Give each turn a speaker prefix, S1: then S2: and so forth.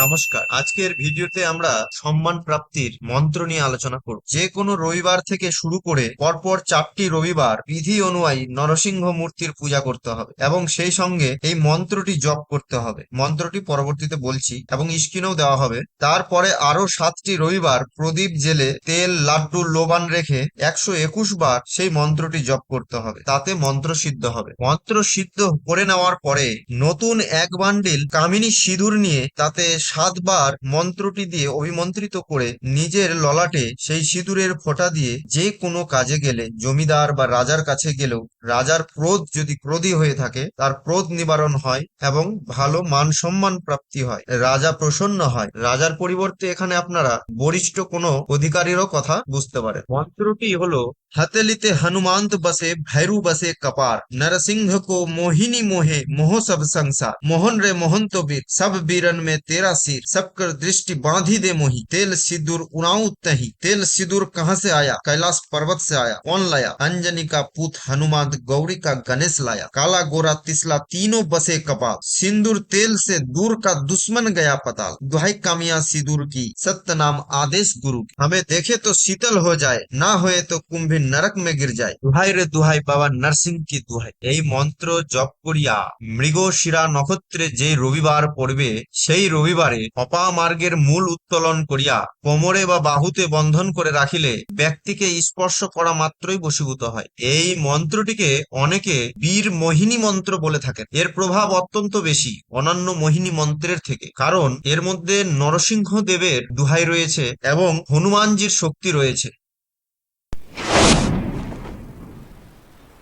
S1: নমস্কার। আজকের ভিডিওতে আমরা সম্মান প্রাপ্তির মন্ত্র নিয়ে আলোচনা করব। যে কোনো রবিবার থেকে শুরু করে পরপর চারটি রবিবার বিধি অনুযায়ী নরসিংহ মূর্তির পূজা করতে হবে এবং সেই সঙ্গে এই মন্ত্রটি জপ করতে হবে। মন্ত্রটি পরবর্তীতে বলছি এবং স্ক্রিনেও দেওয়া হবে। তারপরে আরও সাতটি রবিবার প্রদীপ জেলে তেল, লাড্ডু, লোবান রেখে একশো একুশ বার সেই মন্ত্রটি জপ করতে হবে। তাতে মন্ত্র সিদ্ধ হবে। মন্ত্র সিদ্ধ করে নেওয়ার পরে নতুন এক বান্ডিল কামিনী সিঁদুর নিয়ে তাতে সাতবার মন্ত্রটি দিয়ে অভিমন্ত্রিত করে নিজের ললাটে সেই সিঁদুরের ফোঁটা দিয়ে যে কোনো কাজে গেলে, জমিদার বা রাজার কাছে গেলেও রাজার ক্রোধ যদি ক্রোধী হয়ে থাকে, তার ক্রোধ নিবারণ হয় এবং ভালো মান সম্মান প্রাপ্তি হয়। রাজা প্রসন্ন হয়। রাজার পরিবর্তে এখানে আপনারা বরিষ্ঠ কোনো অধিকারীরও কথা বুঝতে পারেন। মন্ত্রটি হলো हतलित हनुमंत बसे, भैरू बसे कपार। नरसिंह को मोहिनी मोहे, मोह सब संसार मोहन रे मोहन तो बीर, सब बीरन में तेरा सिर। सब कर दृष्टि बांधी दे मोही। तेल सिदूर उड़ाऊ तही। तेल सिदूर कहाँ से आया? कैलाश पर्वत से आया। कौन लाया? अंजनी का पूत हनुमंत गौरी का गणेश लाया। काला गोरा तिसला तीनों बसे कपाल। सिंदूर तेल से दूर का दुश्मन गया पताल। दुहाई कामिया सिदूर की। सत्य नाम आदेश गुरु हमें देखे तो शीतल हो जाए। ना हो तो कुंभ নরক মে গির যায়, দুহাই রে দুহাই বাবা নরসিং কি দুহাই। এই মন্ত্র জপ করিয়া মৃগশিরা নক্ষত্রে যে রবিবার পড়বে, সেই রবিবারে অপা মার্গের মূল উত্তোলন করিয়া কোমরে বা বাহুতে বন্ধন করে রাখিলে ব্যক্তিকে স্পর্শ করা মাত্রই বশীভূত হয়। এই মন্ত্রটিকে অনেকে বীর মোহিনী মন্ত্র বলে থাকেন। এর প্রভাব অত্যন্ত বেশি অন্যান্য মোহিনী মন্ত্রের থেকে, কারণ এর মধ্যে নরসিংহ দেবের দুহাই রয়েছে এবং হনুমানজির শক্তি রয়েছে।